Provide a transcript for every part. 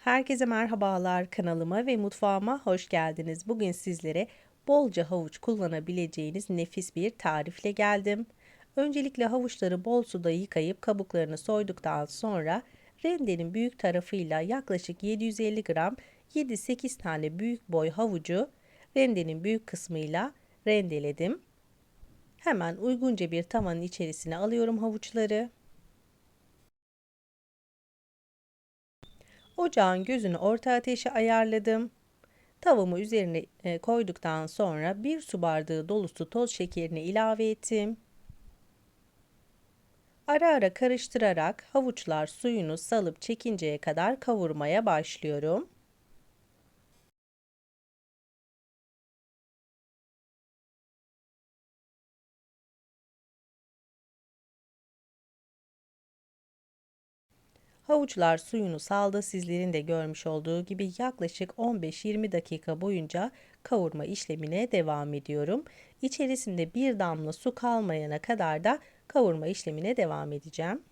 Herkese merhabalar kanalıma ve mutfağıma hoş geldiniz. Bugün sizlere bolca havuç kullanabileceğiniz nefis bir tarifle geldim. Öncelikle havuçları bol suda yıkayıp kabuklarını soyduktan sonra rendenin büyük tarafıyla yaklaşık 750 gram 7-8 tane büyük boy havucu rendenin büyük kısmıyla rendeledim. Hemen uygunca bir tavanın içerisine alıyorum havuçları. Ocağın gözünü orta ateşe ayarladım. Tavamı üzerine e, koyduktan sonra bir su bardağı dolusu toz şekerini ilave ettim. Ara ara karıştırarak havuçlar suyunu salıp çekinceye kadar kavurmaya başlıyorum. Havuçlar suyunu saldı. Sizlerin de görmüş olduğu gibi yaklaşık 15-20 dakika boyunca kavurma işlemine devam ediyorum. İçerisinde bir damla su kalmayana kadar da kavurma işlemine devam edeceğim.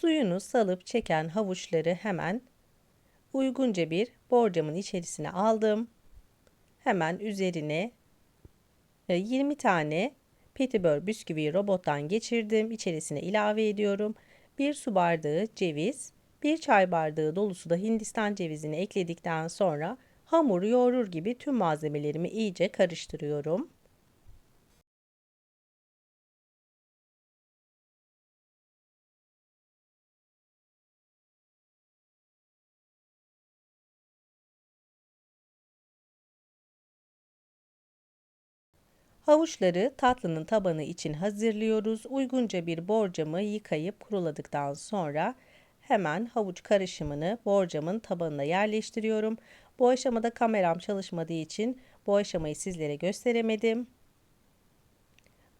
Suyunu salıp çeken havuçları hemen uygunca bir borcamın içerisine aldım. Hemen üzerine 20 e, tane petibör bisküvi robottan geçirdim. İçerisine ilave ediyorum. 1 su bardağı ceviz, 1 çay bardağı dolusu da hindistan cevizini ekledikten sonra hamuru yoğurur gibi tüm malzemelerimi iyice karıştırıyorum. Havuçları tatlının tabanı için hazırlıyoruz. Uygunca bir borcamı yıkayıp kuruladıktan sonra hemen havuç karışımını borcamın tabanına yerleştiriyorum. Bu aşamada kameram çalışmadığı için bu aşamayı sizlere gösteremedim.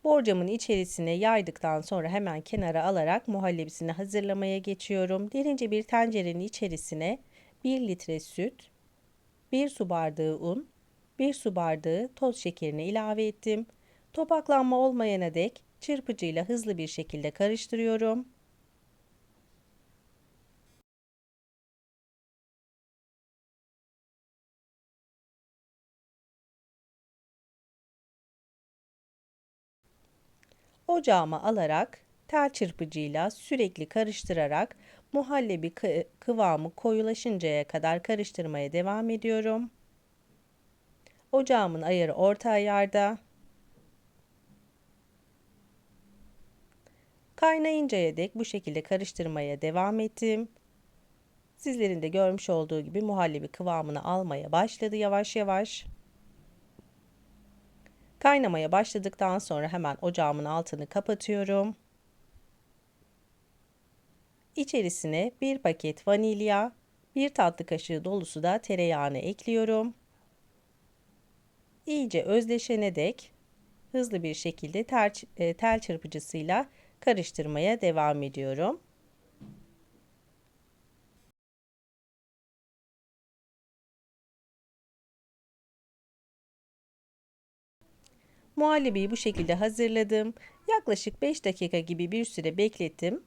Borcamın içerisine yaydıktan sonra hemen kenara alarak muhallebisini hazırlamaya geçiyorum. Derince bir tencerenin içerisine 1 litre süt, 1 su bardağı un, 1 su bardağı toz şekerini ilave ettim. Topaklanma olmayana dek çırpıcıyla hızlı bir şekilde karıştırıyorum. Ocağıma alarak tel çırpıcıyla sürekli karıştırarak muhallebi kıvamı koyulaşıncaya kadar karıştırmaya devam ediyorum. Ocağımın ayarı orta ayarda. Kaynayıncaya dek bu şekilde karıştırmaya devam ettim. Sizlerin de görmüş olduğu gibi muhallebi kıvamını almaya başladı yavaş yavaş. Kaynamaya başladıktan sonra hemen ocağımın altını kapatıyorum. İçerisine bir paket vanilya, bir tatlı kaşığı dolusu da tereyağını ekliyorum iyice özleşene dek hızlı bir şekilde tel, e, tel çırpıcısıyla karıştırmaya devam ediyorum. Muhallebiyi bu şekilde hazırladım. Yaklaşık 5 dakika gibi bir süre beklettim.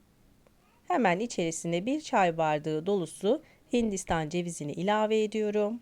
Hemen içerisine bir çay bardağı dolusu Hindistan cevizini ilave ediyorum.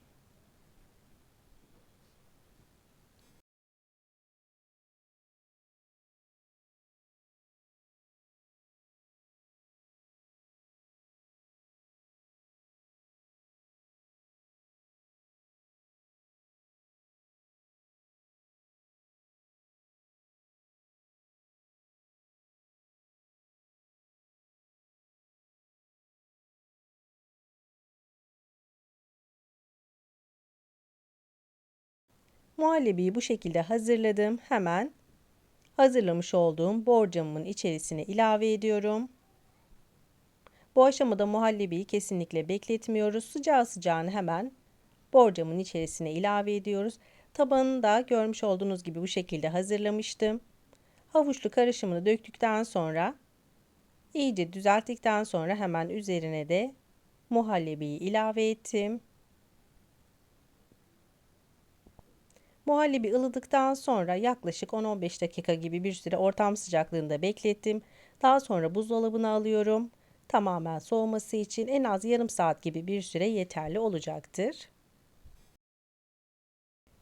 Muhallebiyi bu şekilde hazırladım. Hemen hazırlamış olduğum borcamımın içerisine ilave ediyorum. Bu aşamada muhallebiyi kesinlikle bekletmiyoruz. Sıcağı sıcağını hemen borcamın içerisine ilave ediyoruz. Tabanını da görmüş olduğunuz gibi bu şekilde hazırlamıştım. Havuçlu karışımını döktükten sonra İyice düzelttikten sonra hemen üzerine de muhallebiyi ilave ettim. Muhallebi ılıdıktan sonra yaklaşık 10-15 dakika gibi bir süre ortam sıcaklığında beklettim. Daha sonra buzdolabına alıyorum. Tamamen soğuması için en az yarım saat gibi bir süre yeterli olacaktır.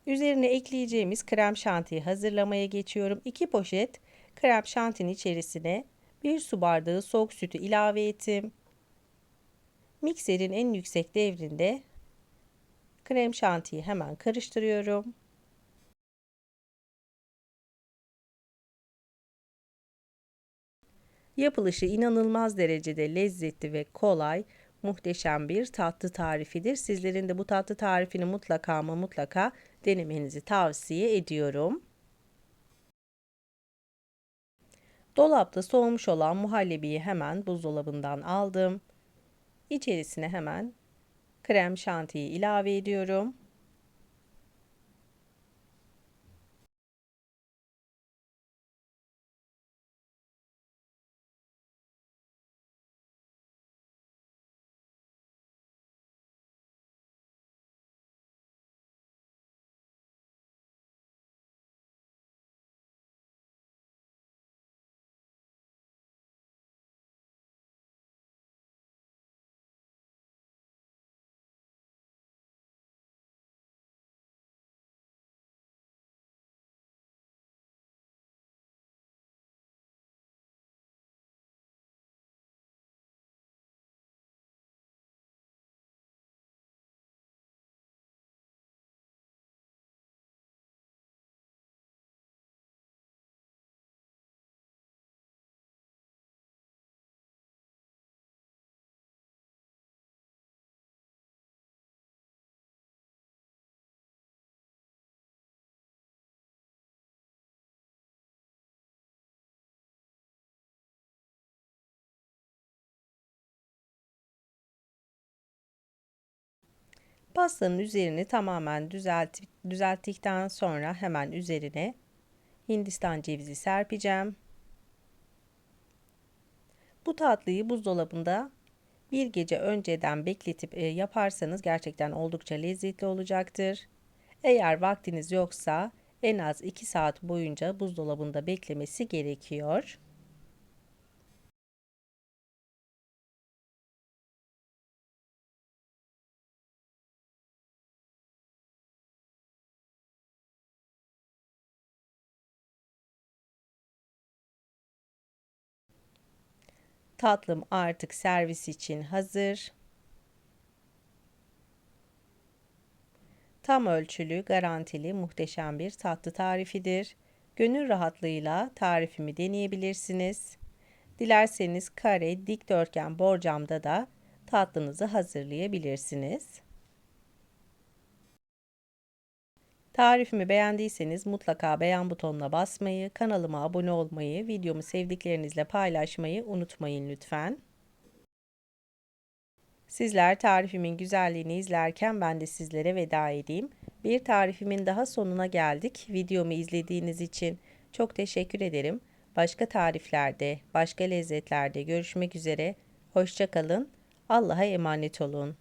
Üzerine ekleyeceğimiz krem şantiyi hazırlamaya geçiyorum. 2 poşet krem şantinin içerisine 1 su bardağı soğuk sütü ilave ettim. Mikserin en yüksek devrinde krem şantiyi hemen karıştırıyorum. Yapılışı inanılmaz derecede lezzetli ve kolay, muhteşem bir tatlı tarifidir. Sizlerin de bu tatlı tarifini mutlaka ama mutlaka denemenizi tavsiye ediyorum. Dolapta soğumuş olan muhallebiyi hemen buzdolabından aldım. İçerisine hemen krem şantiyi ilave ediyorum. Pastanın üzerini tamamen düzelt, düzelttikten sonra hemen üzerine Hindistan cevizi serpeceğim. Bu tatlıyı buzdolabında bir gece önceden bekletip e, yaparsanız gerçekten oldukça lezzetli olacaktır. Eğer vaktiniz yoksa en az 2 saat boyunca buzdolabında beklemesi gerekiyor. Tatlım artık servis için hazır. Tam ölçülü, garantili, muhteşem bir tatlı tarifidir. Gönül rahatlığıyla tarifimi deneyebilirsiniz. Dilerseniz kare, dikdörtgen borcamda da tatlınızı hazırlayabilirsiniz. Tarifimi beğendiyseniz mutlaka beğen butonuna basmayı, kanalıma abone olmayı, videomu sevdiklerinizle paylaşmayı unutmayın lütfen. Sizler tarifimin güzelliğini izlerken ben de sizlere veda edeyim. Bir tarifimin daha sonuna geldik. Videomu izlediğiniz için çok teşekkür ederim. Başka tariflerde, başka lezzetlerde görüşmek üzere. Hoşçakalın. Allah'a emanet olun.